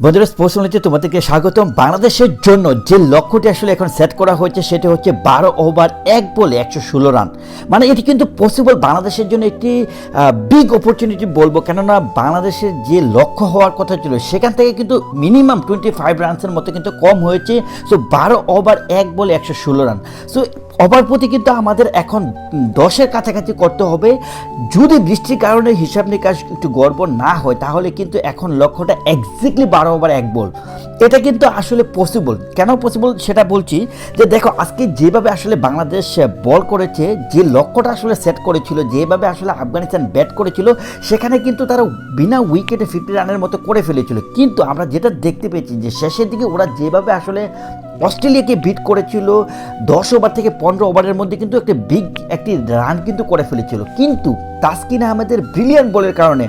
বন্ধুরা স্পোর্টস নলেজে তোমাদেরকে স্বাগতম। বাংলাদেশের জন্য যে লক্ষ্যটি আসলে এখন সেট করা হয়েছে, সেটা হচ্ছে বারো ওভার এক বলে একশো ষোলো রান মানে এটি কিন্তু পসিবল বাংলাদেশের জন্য একটি বিগ অপরচুনিটি বলব। কেননা বাংলাদেশের যে লক্ষ্য হওয়ার কথা ছিল, সেখান থেকে কিন্তু মিনিমাম টোয়েন্টি ফাইভ রানসের মতো কিন্তু কম হয়েছে। সো বারো ওভার এক বলে একশো ষোলো রান সো ওভার প্রতি কিন্তু আমাদের এখন দশের কাছাকাছি করতে হবে। যদি বৃষ্টির কারণে হিসাব নিকাশ একটু গড়বড় না হয়, তাহলে কিন্তু এখন লক্ষ্যটা এক্স্যাক্টলি বারো ওভার এক বল এটা কিন্তু আসলে পসিবল কেন পসিবল সেটা বলছি যে দেখো, আজকে যেভাবে আসলে বাংলাদেশ বল করেছে, যে লক্ষ্যটা আসলে সেট করেছিল, যেভাবে আসলে আফগানিস্তান ব্যাট করেছিল, সেখানে কিন্তু তারা বিনা উইকেটে ফিফটি রানের মতো করে ফেলেছিল। কিন্তু আমরা যেটা দেখতে পেয়েছি যে শেষের দিকে ওরা যেভাবে আসলে অস্ট্রেলিয়াকে বিট করেছিল, দশ ওভার থেকে পনেরো ওভারের মধ্যে কিন্তু একটা বিগ একটি রান কিন্তু করে ফেলেছিল। কিন্তু তাসকিন আহমেদের ব্রিলিয়ান বলের কারণে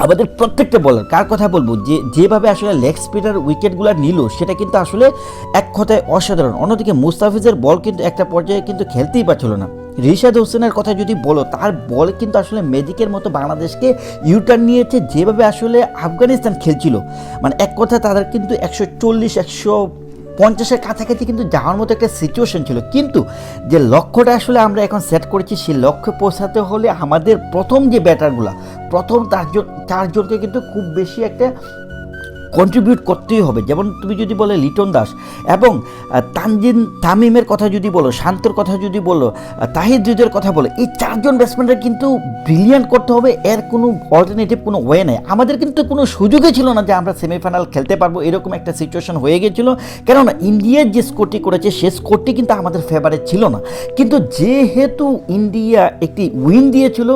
আমাদের প্রত্যেকটা বলার কার কথা বলব? যে, যেভাবে আসলে লেগ স্পিনার উইকেটগুলো নিল, সেটা কিন্তু আসলে এক কথায় অসাধারণ। অন্যদিকে মুস্তাফিজের বল কিন্তু একটা পর্যায়ে কিন্তু খেলতেই পারছিল না। রিশাদ হোসেনের কথা যদি বলো, তার বল কিন্তু আসলে ম্যাজিকের মতো বাংলাদেশকে ইউটার্ন নিয়েছে, যেভাবে আসলে আফগানিস্তান খেলছিল। মানে এক কথা তাদের কিন্তু একশো চল্লিশ, একশো পঞ্চাশের কাছাকাছি কিন্তু যাওয়ার মতো একটা সিচুয়েশন ছিল। কিন্তু যে লক্ষ্যটা আসলে আমরা এখন সেট করেছি, সেই লক্ষ্যে পৌঁছাতে হলে আমাদের প্রথম যে ব্যাটারগুলো, প্রথম চারজন, চারজনকে কিন্তু খুব বেশি একটা কন্ট্রিবিউট করতেই হবে। যেমন তুমি যদি বলে লিটন দাস এবং তানজিন তামিমের কথা যদি বলো শান্তর কথা যদি বলো আহ, তাহিদ হৃদয়ের কথা বলো এই চারজন ব্যাটসম্যানরা কিন্তু ব্রিলিয়ান্ট করতে হবে। এর কোনো অল্টারনেটিভ কোনো ওয়ে নেই। আমাদের কিন্তু কোনো সুযোগই ছিল না যে আমরা সেমিফাইনাল খেলতে পারব এরকম একটা সিচুয়েশন হয়ে গেছিল। কেননা ইন্ডিয়ার যে স্কোরটি করেছে সে স্কোরটি কিন্তু আমাদের ফেভারে ছিল না। কিন্তু যেহেতু ইন্ডিয়া একটি উইন দিয়েছিল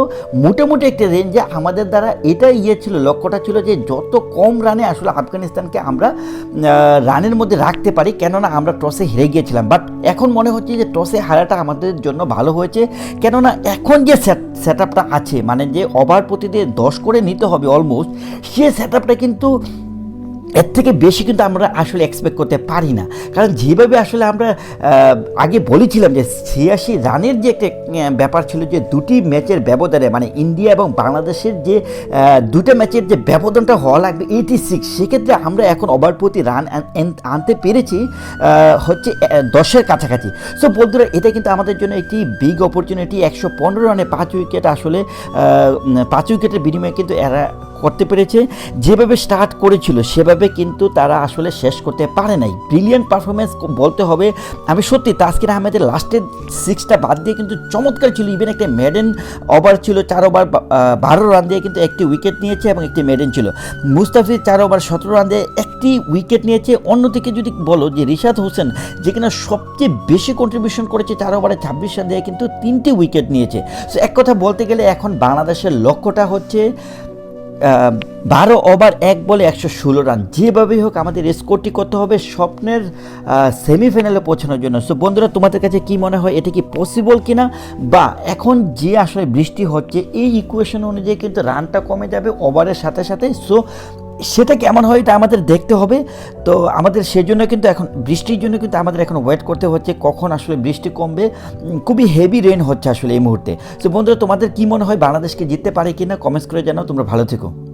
মোটামুটি একটি রেঞ্জে আমাদের দ্বারা এটা ইয়ে ছিল লক্ষ্যটা ছিল যে যত কম রানে আসলে আফগানিস্তানকে আমরা রানের মধ্যে রাখতে পারি, কেননা আমরা টসে হেরে গিয়েছিলাম। বাট এখন মনে হচ্ছে যে টসে হারাটা আমাদের জন্য ভালো হয়েছে, কেননা এখন যে সেট আছে মানে যে ওভার প্রতিদিন দশ করে নিতে হবে অলমোস্ট সে সেট কিন্তু এর থেকে বেশি কিন্তু আমরা আসলে এক্সপেক্ট করতে পারি না। কারণ যেভাবে আসলে আমরা আগে বলেছিলাম যে ছিয়াশি রানের যে একটা ব্যাপার ছিল যে দুটি ম্যাচের ব্যবধানে মানে ইন্ডিয়া এবং বাংলাদেশের যে দুটো ম্যাচের যে ব্যবধানটা হওয়া লাগবে এইটি সিক্স সেক্ষেত্রে আমরা এখন ওভার প্রতি রান আন- আন- আনতে পেরেছি হচ্ছে দশের কাছাকাছি। সো বন্ধুরা, এটা কিন্তু আমাদের জন্য একটি বিগ অপরচুনিটি একশো পনেরো রানে পাঁচ উইকেট আসলে পাঁচ উইকেটের বিনিময়ে কিন্তু এরা করতে পেরেছে, যেভাবে স্টার্ট করেছিল, সেভাবে কিন্তু তারা আসলে শেষ করতে পারে নাই। ব্রিলিয়ান্ট পারফরমেন্স বলতে হবে, আমি সত্যি তাসকিন আহমেদের লাস্টের সিক্সটা বাদ দিয়ে কিন্তু চমৎকার ছিল। ইভেন একটা মেডেন ওভার ছিল, চার ওভার বারো রান দিয়ে কিন্তু একটি উইকেট নিয়েছে এবং একটি মেডেন ছিল। মুস্তাফিজ চার ওভার সতেরো রান দিয়ে একটি উইকেট নিয়েছে। অন্যদিকে যদি বলো যে রিশাদ হোসেন, যে কিনা সবচেয়ে বেশি কন্ট্রিবিউশন করেছে চার ওভারে ছাব্বিশ রান দিয়ে কিন্তু তিনটি উইকেট নিয়েছে। সো এক কথা বলতে গেলে এখন বাংলাদেশের লক্ষ্যটা হচ্ছে বারো ওভার এক বলে একশো ষোলো রান। যেভাবেই হোক আমাদের স্কোরটি করতে হবে স্বপ্নের সেমিফাইনালে পৌঁছানোর জন্য। সো বন্ধুরা, তোমাদের কাছে কি মনে হয়, এটা কি পসিবল কি না বা এখন যে আসলে বৃষ্টি হচ্ছে, এই ইকুয়েশন অনুযায়ী কিন্তু রানটা কমে যাবে, ওভারের সাথে সাথে। সো সেটা কেমন হয়? এটা আমাদের দেখতে হবে। তো আমাদের সেজন্য কিন্তু এখন, বৃষ্টির জন্য কিন্তু আমাদের এখন ওয়েট করতে হচ্ছে, কখন আসলে বৃষ্টি কমবে। খুবই হেভি রেন হচ্ছে আসলে এই মুহূর্তে। তো বন্ধুরা, তোমাদের কী মনে হয়? বাংলাদেশকে জিততে পারে কি না কমেন্টস করে জানাও, তোমরা ভালো থেকো।